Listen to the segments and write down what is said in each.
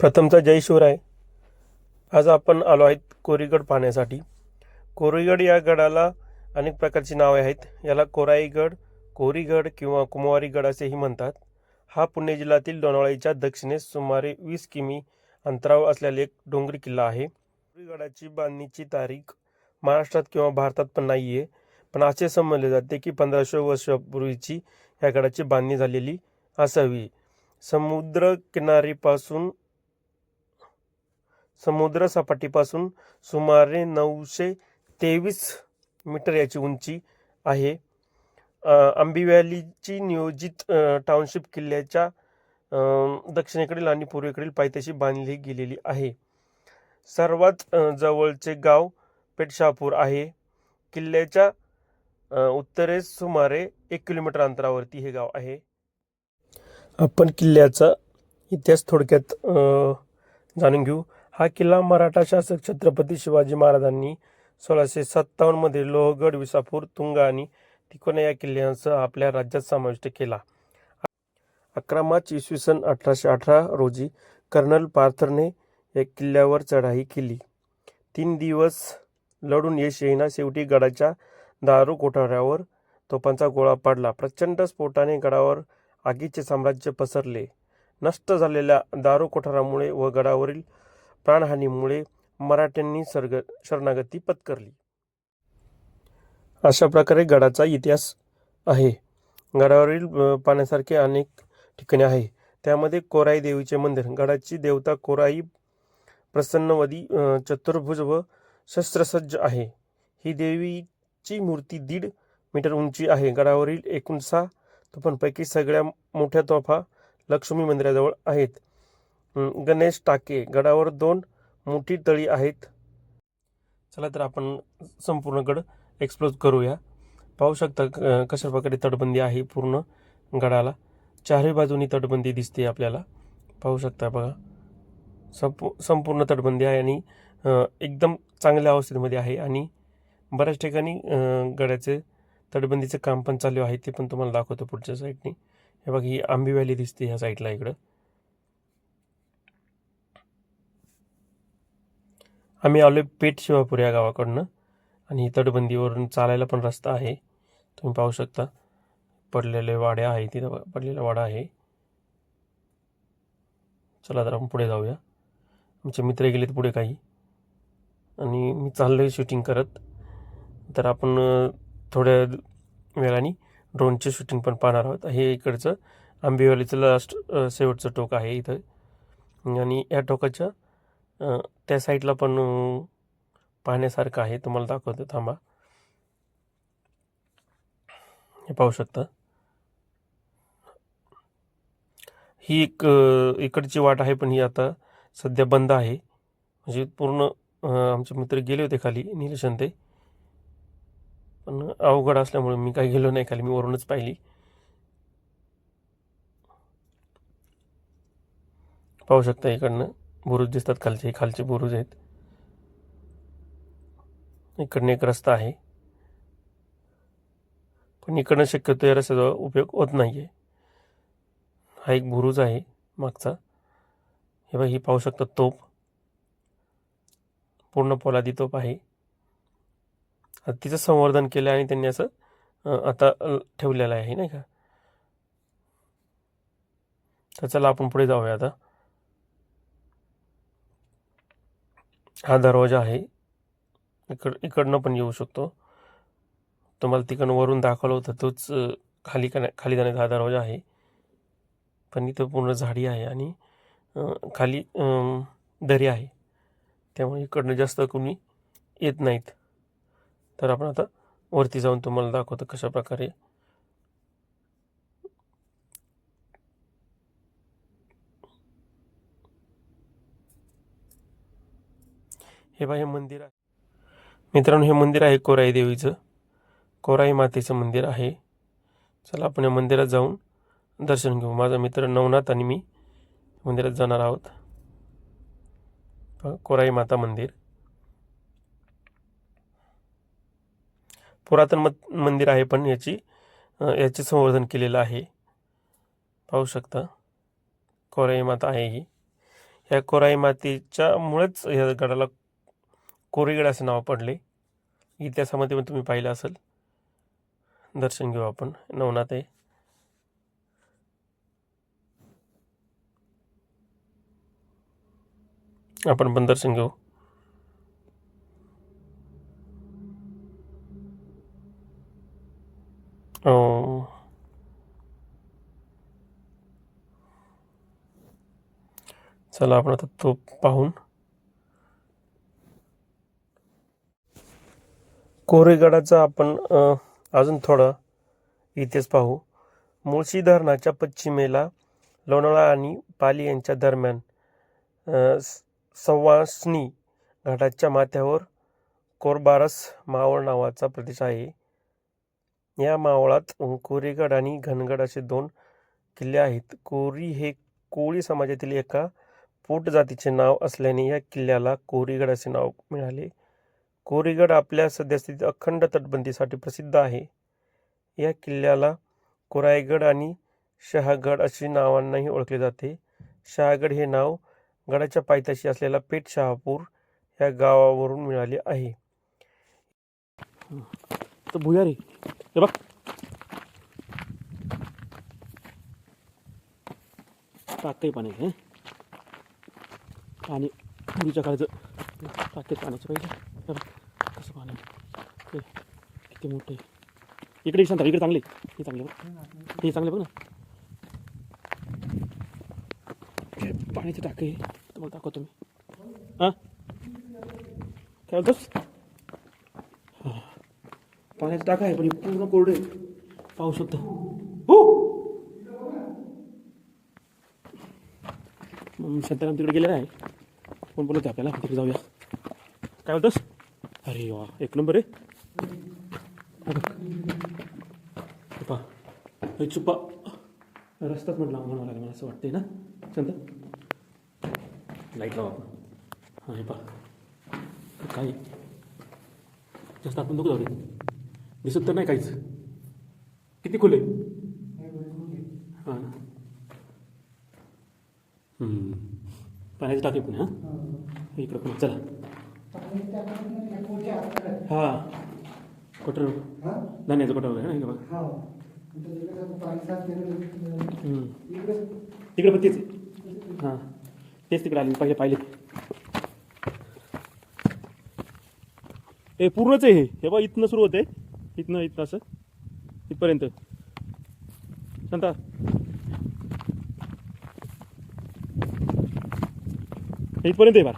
प्रथमचा जय शिवराय. आज आपण आलो आहेत कोरीगड पाहण्यासाठी. कोरीगड या गडाला अनेक प्रकारची नावे आहेत. याला कोराईगड कोरीगड किंवा कुमारीगड असेही म्हणतात. हा पुणे जिल्ह्यातील लोणावळीच्या दक्षिणेस सुमारे वीस किमी अंतरावर असलेला एक डोंगरी किल्ला आहे. कोरीगडाची बांधणीची तारीख महाराष्ट्रात किंवा भारतात पण नाही आहे पण असे समजले जाते की पंधराशे वर्षापूर्वीची या गडाची बांधणी झालेली असावी. समुद्र किनारीपासून समुद्र सपाटीपासून सुमारे नऊशे तेवीस मीटर याची उंची आहे. अ, आंबी व्हॅलीची नियोजित टाउनशिप किल्ल्याच्या दक्षिणेकडील आणि पूर्वेकडील पायथ्याशी बांधली गेलेली आहे. सर्वात जवळचे गाव पेटशापूर आहे. किल्ल्याच्या उत्तरेस सुमारे एक किलोमीटर अंतरावरती हे गाव आहे. आपण किल्ल्याचा इतिहास थोडक्यात जाणून घेऊ. हा किल्ला मराठा शासक छत्रपती शिवाजी महाराजांनी सोळाशे सत्तावन्नमध्ये लोहगड विसापूर तुंगा आणि तिकोना या किल्ल्यांसह आपल्या राज्यात समाविष्ट केला. अकरा मार्च इसवी सन अठराशे अठरा रोजी कर्नल पार्थरने या किल्ल्यावर चढाई केली. तीन दिवस लढून यश येईना शेवटी गडाच्या दारू कोठाऱ्यावर तोफांचा गोळा पाडला. प्रचंड स्फोटाने गडावर आगीचे साम्राज्य पसरले. नष्ट झालेल्या दारू कोठारामुळे व गडावरील प्राणहानीमुळे मराठ्यांनी सर्ग शरणागती पत्करली. अशा प्रकारे गडाचा इतिहास आहे. गडावरील पाण्यासारखे अनेक ठिकाणे आहे. त्यामध्ये कोराई देवीचे मंदिर गडाची देवता कोराई प्रसन्नवदी चतुर्भुज व शस्त्रसज्ज आहे. ही देवीची मूर्ती दीड मीटर उंची आहे. गडावरील एकूण सहा तोफांपैकी सगळ्या मोठ्या तोफा लक्ष्मी मंदिराजवळ आहेत. गणेश टाके गडावर दोन मोठी तळी आहेत. चला तर आपण संपूर्ण गड एक्सप्लोर करूया. पाहू शकता अं, कशा प्रकारे तटबंदी आहे पूर्ण गडाला. चारही बाजूनी तटबंदी दिसते आपल्याला. पाहू शकता बघा संपू संपूर्ण तटबंदी आहे आणि एकदम चांगल्या अवस्थेमध्ये आहे आणि बऱ्याच ठिकाणी गडाचे तटबंदीचं काम पण चालू आहे ते पण तुम्हाला दाखवतो पुढच्या साईडने हे बघा ही आंबी व्हॅली दिसते ह्या साईडला इकडं. आम्ही आलो पेठ शिवापूर या गावाकडनं आणि तटबंदीवरून चालायला पण रस्ता आहे. तुम्ही पाहू शकता. पडलेले वाडे आहे तिथं पडलेला वाडा आहे. चला तर आपण पुढे जाऊया. आमचे मित्र गेलेत पुढे काही. आणि मी चाललो आहे शूटिंग करत. तर आपण थोड्या वेळाने ड्रोनचे शूटिंग पण पाहणार आहोत. हे इकडचं आंबेवालीचं लास्ट शेवटचं टोक आहे इथं. आणि या टोकाच्या त्या साईडला पण पाहण्यासारखं आहे. तुम्हाला दाखवतो थांबा. हे पाहू शकता. ही एक इकडची वाट आहे पण ही आता सध्या बंद आहे. म्हणजे पूर्ण आमचे मित्र गेले होते खाली निलेशन ते. पण अवघड असल्यामुळे मी काही गेलो नाही खाली मी वरूनच पाहिली. पाहू शकता इकडनं. बुरुज दिसतात खालचे खालचे बुरुज आहेत. इकडनं एक रस्ता आहे. पण इकडनं शक्यतो या रस्त्याचा उपयोग होत नाही आहे हा एक बुरुज आहे मागचा. हे बघा ही पाहू शकता तोप पूर्ण पोलादी तोप आहे. तिचं संवर्धन केलं आणि त्यांनी असं आता ठेवलेलं आहे नाही का? तर चला आपण पुढे जाऊया आता. हा दरवाजा आहे. इकड इकडनं पण येऊ शकतो. तुम्हाला तिकडनं वरून दाखवलं होतं तोच खाली का खाली जाण्याचा हा दरवाजा आहे. पण इथं पूर्ण झाडी आहे आणि खाली दरी आहे. त्यामुळे इकडनं जास्त कोणी येत नाहीत. तर आपण आता वरती जाऊन तुम्हाला दाखवतो कशा हे बा हे मंदिर आहे. मित्रांनो हे मंदिर आहे कोराई देवीचं. कोराई मातेचं मंदिर आहे. चला आपण या मंदिरात जाऊन दर्शन घेऊ. माझा मित्र नवनाथ आणि मी मंदिरात जाणार आहोत. कोराई माता मंदिर. पुरातन मत मंदिर आहे पण याची याचे संवर्धन केलेलं आहे. पाहू शकता कोराई माता आहे ही. ह्या कोराई मातेच्यामुळेच मुळेच ह्या गडाला कोरीगड असे नाव पडले इतिहासामध्ये पण तुम्ही पाहिलं असेल. दर्शन घेऊ आपण. नवनाथ आहे. आपण पण दर्शन घेऊ. हो. चला आपण आता तो पाहून कोरेगडाचा आपण अजून थोडा इतिहास पाहू. मुळशी धरणाच्या पश्चिमेला लोणावळा आणि पाली यांच्या दरम्यान स- सवासणी घाटाच्या माथ्यावर कोरबारस मावळ नावाचा प्रदेश आहे. या मावळात कोरीगड आणि घनगड असे दोन किल्ले आहेत. कोरी हे कोळी समाजातील एका पोट जातीचे नाव असल्याने या किल्ल्याला कोरीगड असे नाव मिळाले. कोरीगड आपल्या सद्यस्थितीत अखंड तटबंदीसाठी प्रसिद्ध आहे. या किल्ल्याला कोरायगड आणि शहागड अशी नावांनाही ओळखले जाते. शहागड हे नाव गडाच्या पायथ्याशी असलेला पेठ शहापूर या गावावरून मिळाले आहे. तर भुयारी हे बघ. टाकही पाण्याचं हं? आणि पूर्वीच्या काळचं टाके पाण्याचं पाहिजे तर कसं पाणी ते किती मोठं. आहे इकडे शांत इकडे चांगले. हे चांगले बघ. हे चांगले बघ ना. पाण्याचे टाके आहे. तुम्हाला दाखवतो मी. हां? काय बोलतोस? पाण्याचा टाका आहे पण हे पूर्ण कोरडे पाहू शकतो. हो! मग शांताराम तिकडे गेलेला आहे. कोण बोलतो आपल्याला? तिकडे जाऊया. काय बोलतोस? अरे वा एक नंबर आहे. पहा हे चुप्पा रस्ताच म्हटलं म्हणून लागेल मला असं वाटतंय ना. चंद लाइट लावा हां हे पहा. काय जास्त आपण नको जाऊ दिसत तर नाही काहीच. किती खुले? हां ना. पाण्याची टाकी पण हां? इकडं पण चला. हां. कटर आहे ना इकडं बघा? हम्म. तिकडे पण तेच. हां. तेच तिकडे आले पहिले पाहिले. हे पूर्णच आहे हे. बघा इथनं सुरू होते इथनं इथनं असं. इथपर्यंत. हे इथपर्यंत आहे बार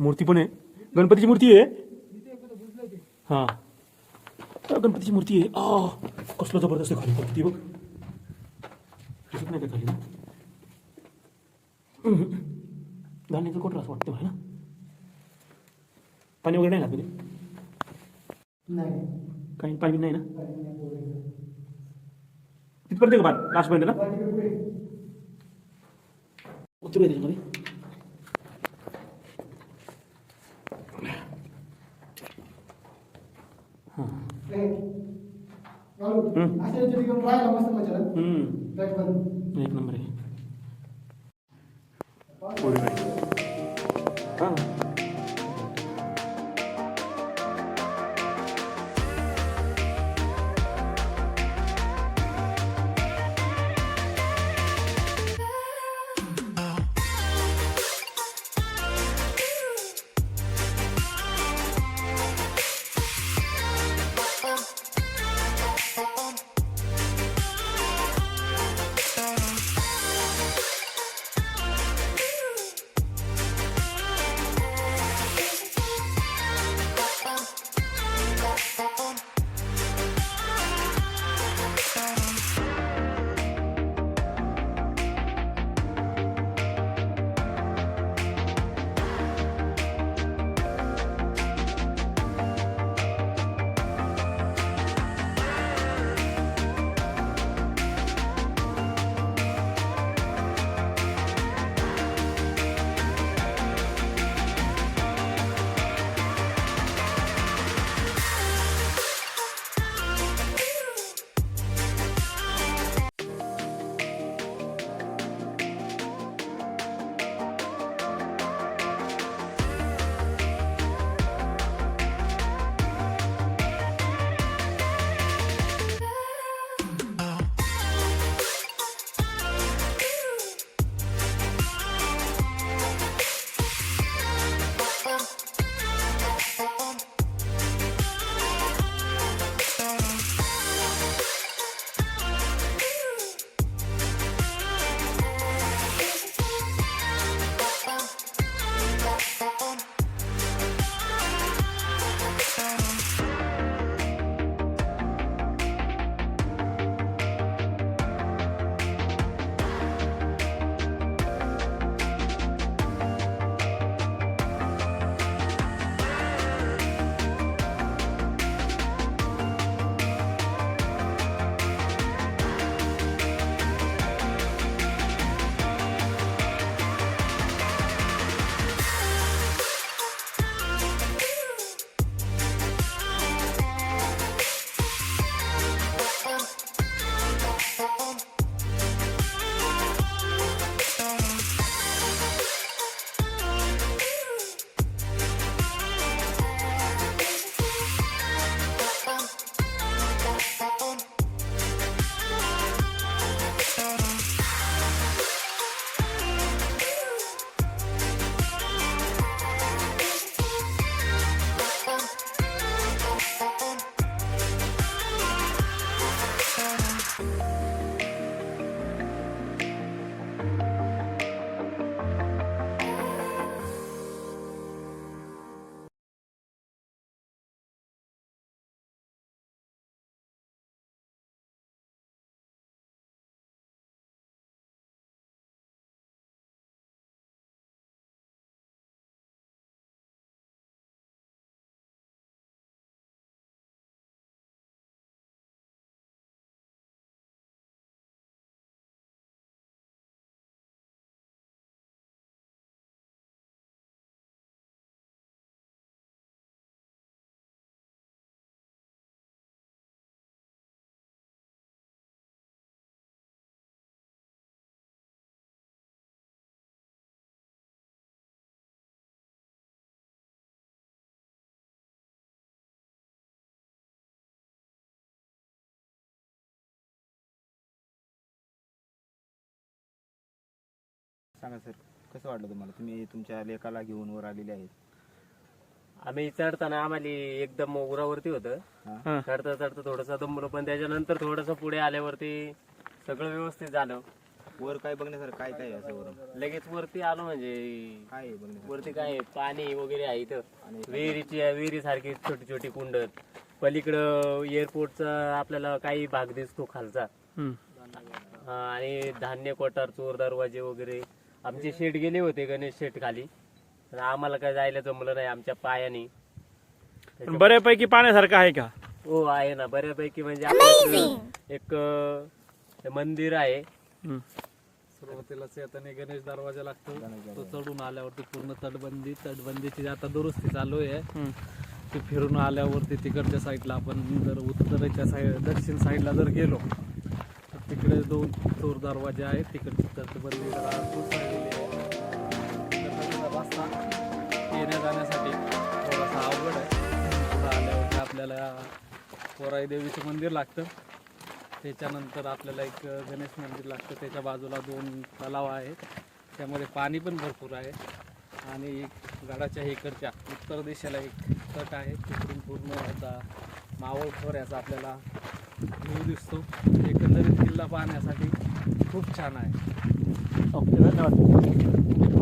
मूर्ती पण आहे. गणपतीची मूर्ती आहे. हां. गणपतीची मूर्ती आहे. आ कसलं जबरदस्त आहे खाली मूर्ती बघ. दिसत नाही का खाली? धान्याचं कोटर असं वाटतं मला ना पाणी वगैरे नाही लागत नाही. काही पाणी नाही ना? तिथपर्यंत का बार लास्टपर्यंत ना? उतरू त्याच्यामध्ये. अशा ठिकाणी राहायला मस्त मजा ना हम्म. बॅट पण एक नंबर आहे. सांगा सर कसं वाटलं तुम्हाला? तुम्ही तुमच्या लेकाला घेऊन वर आलेले आहेत. आम्ही चढताना आम्हाला एकदम उरावरती होतं. हा. चढता चढता थोडंसं दमलो पण त्याच्यानंतर थोडंसं पुढे आल्यावरती सगळं व्यवस्थित झालं. वर काय बघण्यासारखं काय काय आहे असं वरून? लगेच वरती आलो म्हणजे काय आहे बघण्यासारखं? वरती काय आहे, पाणी वगैरे आहे इथं. विहिरीची विहिरी सारखी छोटी छोटी कुंड पलीकडं एअरपोर्टचा आपल्याला काही भाग दिसतो खालचा. हम्म. हा, आणि धान्य कोठार चोर दरवाजे वगैरे. आमचे शेट गेले होते गणेश शेट खाली. तर आम्हाला काय जायला जमलं नाही आमच्या पायाने. पण बऱ्यापैकी पाण्यासारखं आहे का? हो आहे ना. बऱ्यापैकी म्हणजे आपल्याकडं एक अं, मंदिर आहे. हम्म. सुरुवातीलाच येताना गणेश दरवाजा लागतो. तो चढून आल्यावरती पूर्ण तटबंदी तटबंदीची आता दुरुस्ती चालू आहे. हम्म. ती फिरून आल्यावरती तिकडच्या साईडला आपण जर उत्तरेच्या साईड दक्षिण साईडला जर गेलो तिकडे दोन चोर दरवाजे आहेत. तिकडची तटबंदी जरा आहे. रस्ता येण्या जाण्यासाठी थोडासा अवघड आहे. आल्यावरती आपल्याला कोराई देवीचं मंदिर लागतं. त्याच्यानंतर आपल्याला एक गणेश मंदिर लागतं. त्याच्या बाजूला दोन तलाव आहेत. त्यामध्ये पाणी पण भरपूर आहे. आणि एक गडाच्या इकडच्या उत्तर दिशेला एक तट आहे. तिकडून पूर्ण याचा मावळ खोऱ्याचा आपल्याला व्ह्यू दिसतो. एकंदरीत किल्ला पाहण्यासाठी खूप छान आहे. ओके धन्यवाद.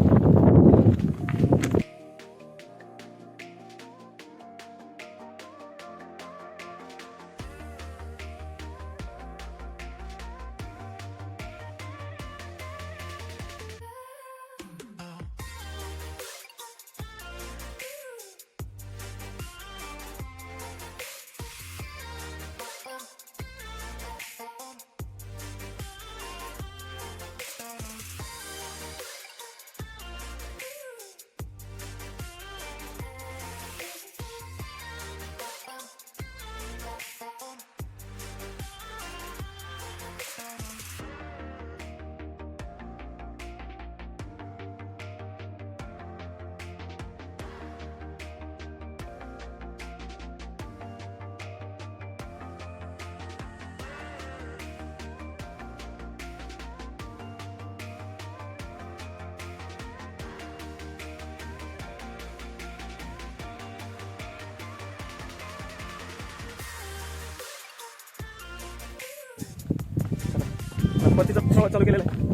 गणपतीचा चालू केलेला आहे.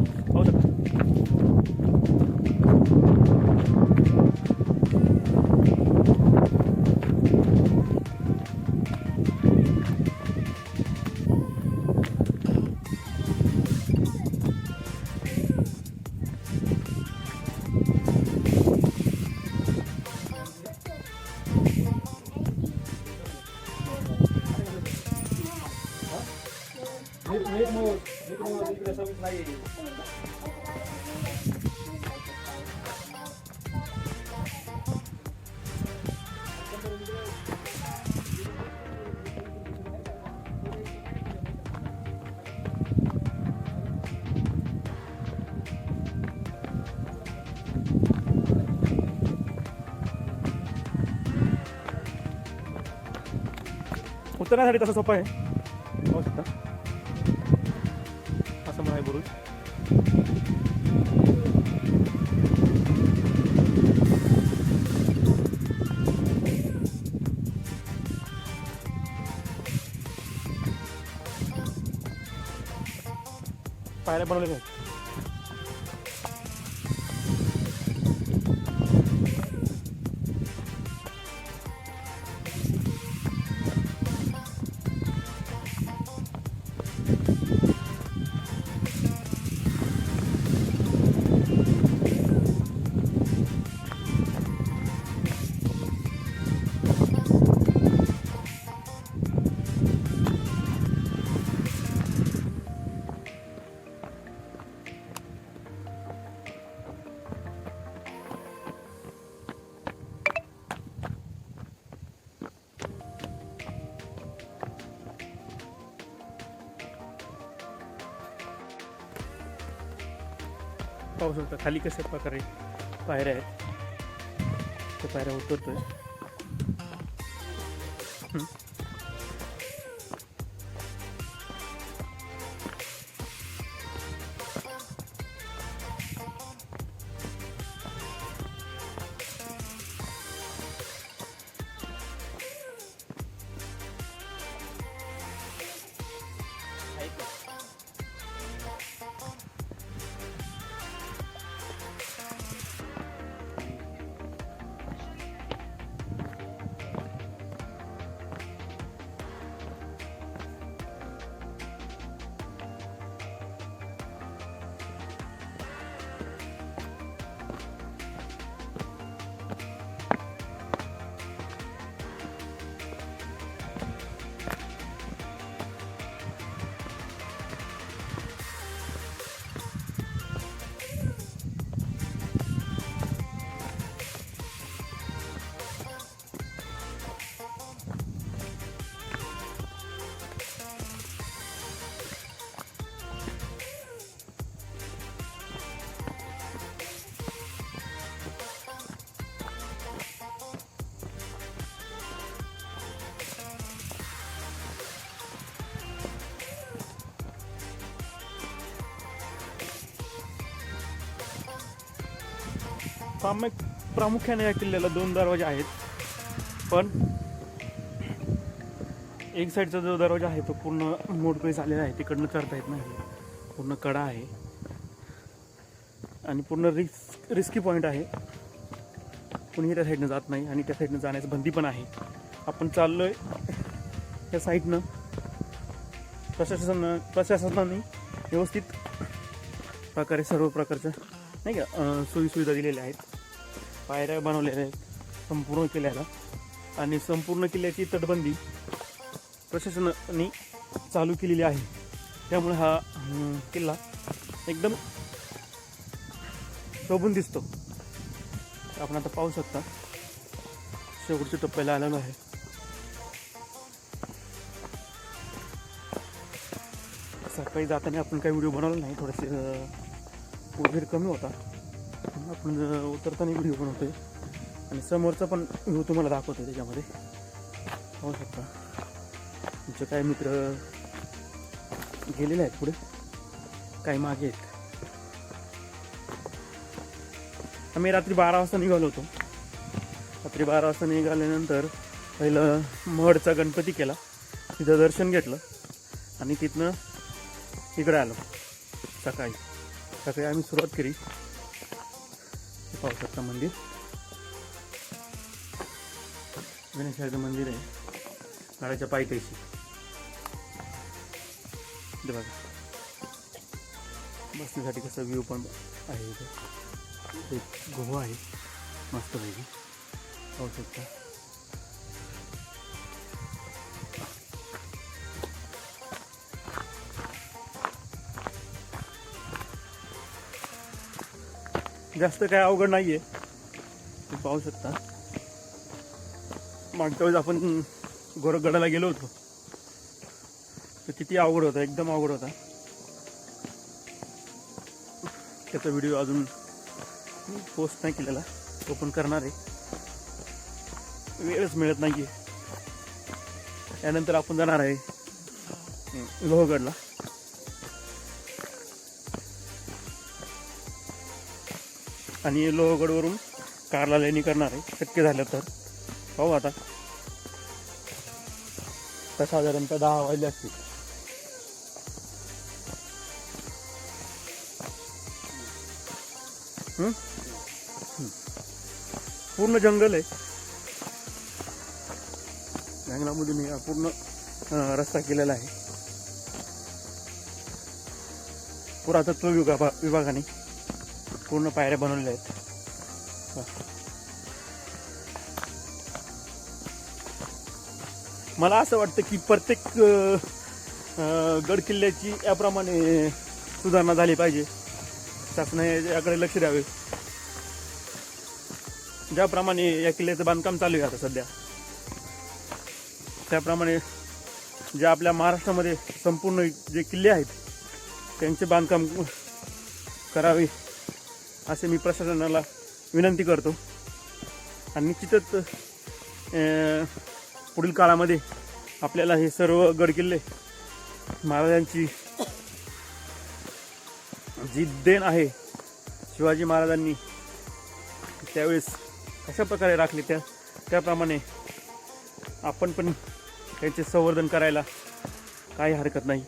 उतरण्यासाठी तसं सोपं आहे? पाहू शकता. असं म्हणा आहे बुरुज. पायऱ्या बनवलेल्या आहेत पाहू शकता खाली कशा प्रकारे पायऱ्या आहेत. त्या पायऱ्या उतरतो आहे प्रामुख प्रामुख्याने या किल्ल्याला दोन दरवाजे आहेत. पण एक साईडचा जो दरवाजा आहे तो पूर्ण मोडकळी झालेला आहे. तिकडनं करता येत नाही. पूर्ण कडा आहे. आणि पूर्ण रिस्क रिस्की पॉईंट आहे. कुणीही त्या साईडनं जात नाही आणि त्या साईडनं जाण्याचं बंदी पण आहे. आपण चाललोय त्या साईडनं प्रशासन प्रशासनाने व्यवस्थित प्रकारे सर्व प्रकारच्या नाही का सोयीसुविधा दिलेल्या आहेत. पायऱ्या बनवलेल्या आहेत संपूर्ण किल्ल्याला. आणि संपूर्ण किल्ल्याची तटबंदी प्रशासनाने चालू केलेली आहे. त्यामुळे हा किल्ला एकदम शोभून दिसतो. आपण आता पाहू शकता शेवटच्या टप्प्याला आलेलो आहे. सकाळी जाताना आपण काही व्हिडिओ बनवला नाही थोडेसे वगैरे कमी होता. आपण उतरताना व्हिडिओ बनवतोय. आणि समोरचा पण व्ह्यू तुम्हाला दाखवतोय त्याच्यामध्ये. पाहू शकता. तुमचे काही मित्र गेलेले आहेत पुढे? काही मागे आहेत? आम्ही रात्री बारा वाजता निघालो होतो. रात्री बारा वाजता निघाल्यानंतर पहिलं महडचा गणपती केला. तिथं दर्शन घेतलं. आणि तिथनं इकडे आलो. सकाळी. सकाळी आम्ही सुरुवात केली. हे पाहू शकता मंदिर. गणेशाचं मंदिर आहे. झाडाच्या पायथ्याशी. बघा. बसण्यासाठी कसं व्ह्यू पण आहे इथे. एक गुहा आहे. मस्त पाहिजे पाहू जास्त काय अवघड नाहीये. तुम्ही पाहू शकता. मागच्या वेळेस आपण गोरखगडाला गेलो होतो. तर किती अवघड होता एकदम अवघड होता. त्याचा व्हिडिओ अजून पोस्ट नाही केलेला तो पण करणार आहे. वेळच मिळत नाहीये. त्यानंतर आपण जाणार आहे लोहगडला. आणि लोहगडवरून कारला लेणी करणार आहे. शक्य झालं तर. पाहू आता. तर साधारणतः दहा वाजले असतील. पूर्ण जंगल आहे. जंगलामधून हा पूर्ण रस्ता केलेला आहे. पुरातत्व विभागा विभागाने. पूर्ण पायऱ्या बनवलेल्या आहेत. मला असं वाटतं की प्रत्येक गड किल्ल्याची याप्रमाणे सुधारणा झाली पाहिजे. शासनाने याकडे लक्ष द्यावे. ज्याप्रमाणे या किल्ल्याचं बांधकाम चालू आहे आता सध्या. त्याप्रमाणे जे आपल्या महाराष्ट्रामध्ये संपूर्ण जे किल्ले आहेत त्यांचे बांधकाम करावे. असे मी प्रशासनाला विनंती करतो. आणि निश्चितच पुढील काळामध्ये आपल्याला हे सर्व गडकिल्ले महाराजांची जी देण आहे शिवाजी महाराजांनी त्यावेळेस कशा प्रकारे राखले त्या त्याप्रमाणे आपण पण त्यांचे संवर्धन करायला काही हरकत नाही.